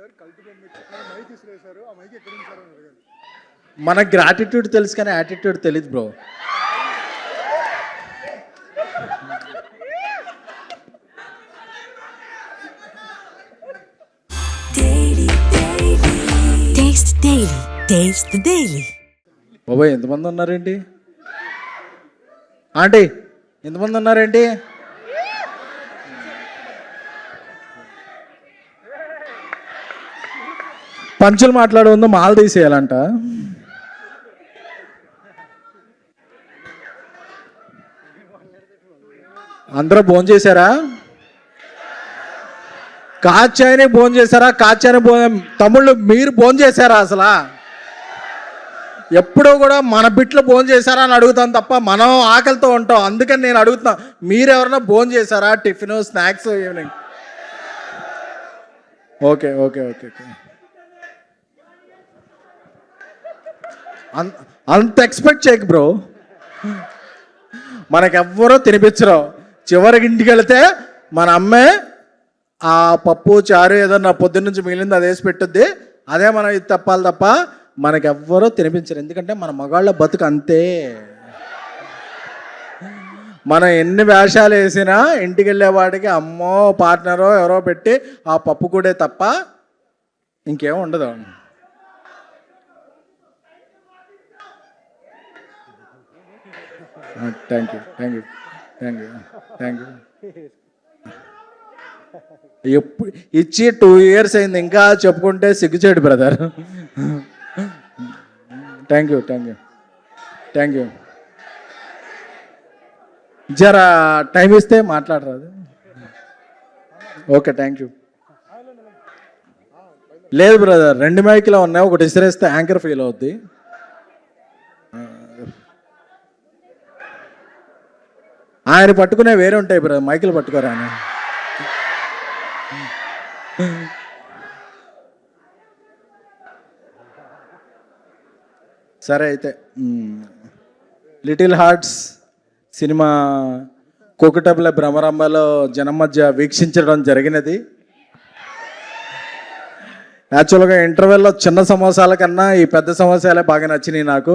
Sir కల్తీ బొమ్మ ఇచ్చి మైక్ ఇసిరేశారు ఆ మైక్ ఎక్కడ ఉంది సార్ అని అడిగారు. మన గ్రాటిట్యూడ్ తెలుసు కానీ యాటిట్యూడ్ తెలియదు bro. Taste Daily. Taste the Daily. బాబాయ్ ఎంతమంది ఉన్నారేంటి? ఆంటీ ఎంతమంది ఉన్నారేంటి? పంచులు మాట్లాడే మాల తీసేయాలంట. అందరూ భోజనం చేశారా? కాచాయని భోజనం చేశారా? కాచాయని భోజనం తమ్ముళ్ళు మీరు భోజనం చేశారా అసలు? ఎప్పుడూ కూడా మన బిట్లు భోజనం చేశారా అని అడుగుతాం తప్ప మనం ఆకలితో ఉంటాం. అందుకని నేను అడుగుతున్నా మీరు ఎవరైనా భోజనం చేశారా? Tiffin snacks evening. Okay okay okay okay. అంత ఎక్స్పెక్ట్ చేయకు బ్రో. మనకెవ్వరో తినిపించరు. చివరికి ఇంటికి వెళితే మన అమ్మే ఆ పప్పు చారు ఏదన్నా పొద్దున్న నుంచి మిగిలింది అది వేసి పెట్టుద్ది. అదే మనం ఇది తప్పాలి తప్ప మనకెవ్వరో తినిపించరు. ఎందుకంటే మన మగాళ్ళ బతుకు అంతే. మనం ఎన్ని వేషాలు వేసినా ఇంటికి వెళ్ళేవాడికి అమ్మో పార్ట్నరో ఎవరో పెట్టి ఆ పప్పు కూడే తప్ప ఇంకేం ఉండదు. Thank you thank you thank you thank you ఎప్పుడు ఇచ్చి టూ ఇయర్స్ అయింది ఇంకా చెప్పుకుంటే సిగ్గుచేడు brother thank you thank you thank you జరా టైం ఇస్తే మాట్లాడరాదు. ఓకే థ్యాంక్ యూ లేదు బ్రదర్ రెండు మైకులో ఉన్నాయి ఒకటి ఇసిరేస్తే యాంకర్ ఫీల్ అవుద్ది. ఆయన పట్టుకునే వేరే ఉంటాయి బ్రదర్. మైకులు పట్టుకోరా ఆయన సరే అయితే లిటిల్ హార్ట్స్ సినిమా కోకటబుల భ్రమరంభలో జనం మధ్య వీక్షించడం జరిగినది. యాక్చువల్గా ఇంటర్వెల్లో చిన్న సమోసాల కన్నా ఈ పెద్ద సమోసాలే బాగా నచ్చినాయి నాకు.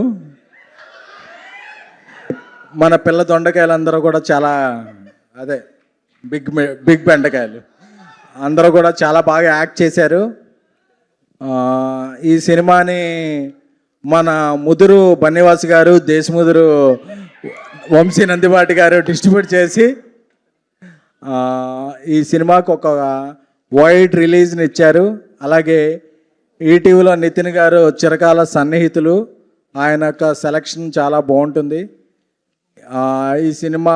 మన పిల్ల దొండకాయలు కూడా చాలా అదే బిగ్ బిగ్ బెండకాయలు. అందరూ కూడా చాలా బాగా యాక్ట్ చేశారు. ఈ సినిమాని మన ముదురు బన్నివాస్ గారు దేశముదురు వంశీ నందిబాటి గారు డిస్ట్రిబ్యూట్ చేసి ఈ సినిమాకు ఒక వైడ్ రిలీజ్ని ఇచ్చారు. అలాగే ఈటీవీలో నితిన్ గారు చిరకాల సన్నిహితులు. ఆయన యొక్క సెలక్షన్ చాలా బాగుంటుంది. ఈ సినిమా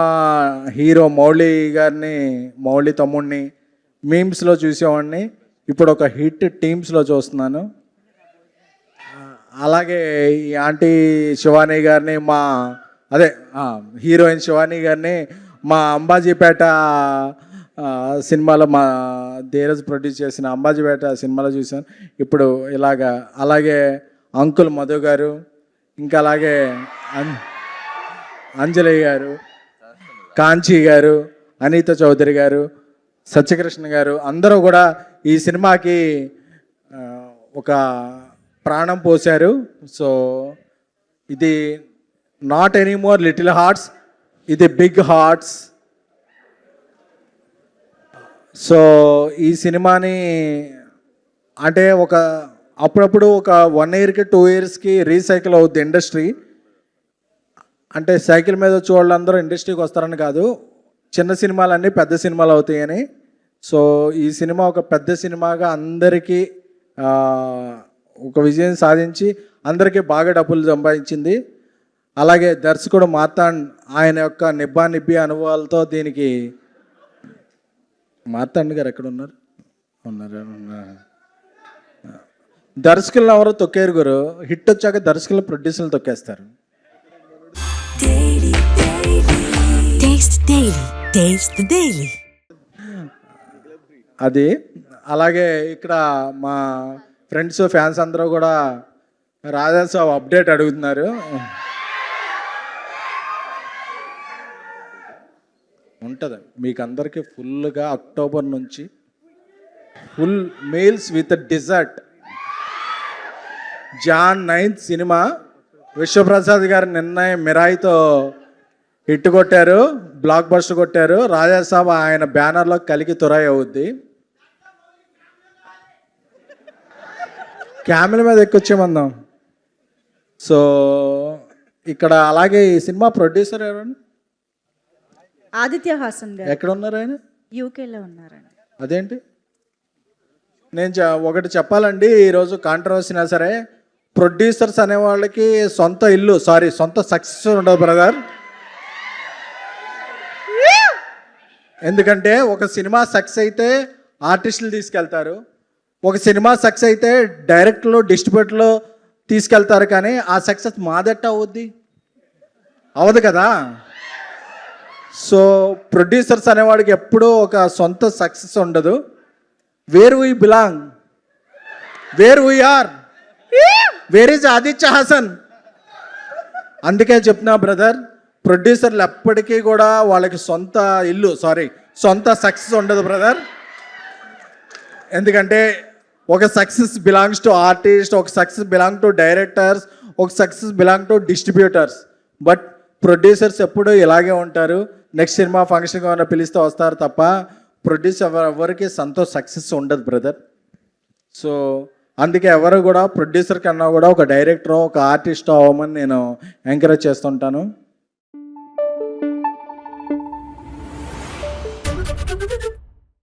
హీరో మౌళి గారిని మౌళి తమ్ముడిని మీమ్స్లో చూసేవాడిని. ఇప్పుడు ఒక హిట్ టీమ్స్లో చూస్తున్నాను. అలాగే ఈ ఆంటీ శివాని గారిని మా అదే హీరోయిన్ శివాని గారిని మా అంబాజీపేట సినిమాలో మా ధీరజ్ ప్రొడ్యూస్ చేసిన అంబాజీపేట సినిమాలో చూశాను. ఇప్పుడు ఇలాగా అలాగే అంకుల్ మధు గారు ఇంకా అలాగే అంజలి గారు కాంచీ గారు అనిత చౌదరి గారు సత్యకృష్ణ గారు అందరూ కూడా ఈ సినిమాకి ఒక ప్రాణం పోశారు. సో ఇది నాట్ ఎనీమోర్ లిటిల్ హార్ట్స్ ఇది బిగ్ హార్ట్స్ సో ఈ సినిమాని అంటే ఒక అప్పుడప్పుడు ఒక వన్ ఇయర్కి టూ ఇయర్స్కి రీసైకిల్ అవుద్ది ఇండస్ట్రీ అంటే సైకిల్ మీద వచ్చే వాళ్ళందరూ ఇండస్ట్రీకి వస్తారని కాదు చిన్న సినిమాలన్నీ పెద్ద సినిమాలు అవుతాయని. సో ఈ సినిమా ఒక పెద్ద సినిమాగా అందరికీ ఒక విజయం సాధించి అందరికీ బాగా డబ్బులు సంపాదించింది. అలాగే దర్శకుడు మార్తాండ్ ఆయన యొక్క నిబ్బా నిబ్బి అనుభవాలతో దీనికి మార్తాండ్ గారు ఎక్కడ ఉన్నారు? ఉన్నారు దర్శకులను ఎవరో తొక్కేరు గురు. హిట్ వచ్చాక దర్శకులు ప్రొడ్యూసర్లు తొక్కేస్తారు. Daily Daily. ద డైలీ అది అలాగే ఇక్కడ మా ఫ్రెండ్స్ ఫ్యాన్స్ అందరూ కూడా రాధా సాబ్ అప్డేట్ అడుగుతున్నారు. ఉంటుంది. మీకు అందరికీ ఫుల్గా అక్టోబర్ నుంచి full meals with dessert. Jan ninth cinema Vishwaprasad గారి నిర్ణయం మిరాయితో హిట్ కొట్టారు బ్లాక్ బస్టర్ కొట్టారు. రాజాసాబ్ ఆయన బ్యానర్లో కలికి తురాయి అవుద్ది. క్యామెల మీద ఎక్కొచ్చేమందాం సో ఇక్కడ అలాగే ఈ సినిమా ప్రొడ్యూసర్ ఎవరండి? ఆదిత్య హాసన్ గారు. ఎక్కడ ఉన్నారు ఆయన? యూకేలో ఉన్నారండి. అదేంటి? నేను ఒకటి చెప్పాలండి ఈరోజు కాంట్రవర్సీనా సరే ప్రొడ్యూసర్స్ అనే వాళ్ళకి సొంత ఇల్లు సారీ సొంత సక్సెస్ ఉండదు బ్రదర్ ఎందుకంటే ఒక సినిమా సక్సెస్ అయితే ఆర్టిస్టులు తీసుకెళ్తారు. ఒక సినిమా సక్సెస్ అయితే డైరెక్ట్లో డిస్ట్రిబ్యూటర్లో తీసుకెళ్తారు కానీ ఆ సక్సెస్ మాదట్ట అవుద్ది? అవదు కదా? సో ప్రొడ్యూసర్స్ అనేవాడికి ఎప్పుడూ ఒక సొంత సక్సెస్ ఉండదు. Where we belong where we are where is Aditya Hasan అందుకే చెప్తున్నా బ్రదర్ ప్రొడ్యూసర్లు ఎప్పటికీ కూడా వాళ్ళకి సొంత ఇల్లు సారీ సొంత సక్సెస్ ఉండదు బ్రదర్ ఎందుకంటే ఒక సక్సెస్ బిలాంగ్స్ టు ఆర్టిస్ట్ ఒక సక్సెస్ బిలాంగ్ టు డైరెక్టర్స్ ఒక success belong to distributors but producers ఎప్పుడూ ఇలాగే ఉంటారు. నెక్స్ట్ సినిమా ఫంక్షన్ ఏమైనా పిలిస్తే వస్తారు తప్ప ప్రొడ్యూసర్ ఎవరికి సంతోష్ సక్సెస్ ఉండదు బ్రదర్ సో అందుకే ఎవరు కూడా ప్రొడ్యూసర్ కన్నా కూడా ఒక డైరెక్టర్ ఒక ఆర్టిస్ట్ అవ్వమని నేను ఎంకరేజ్ చేస్తుంటాను.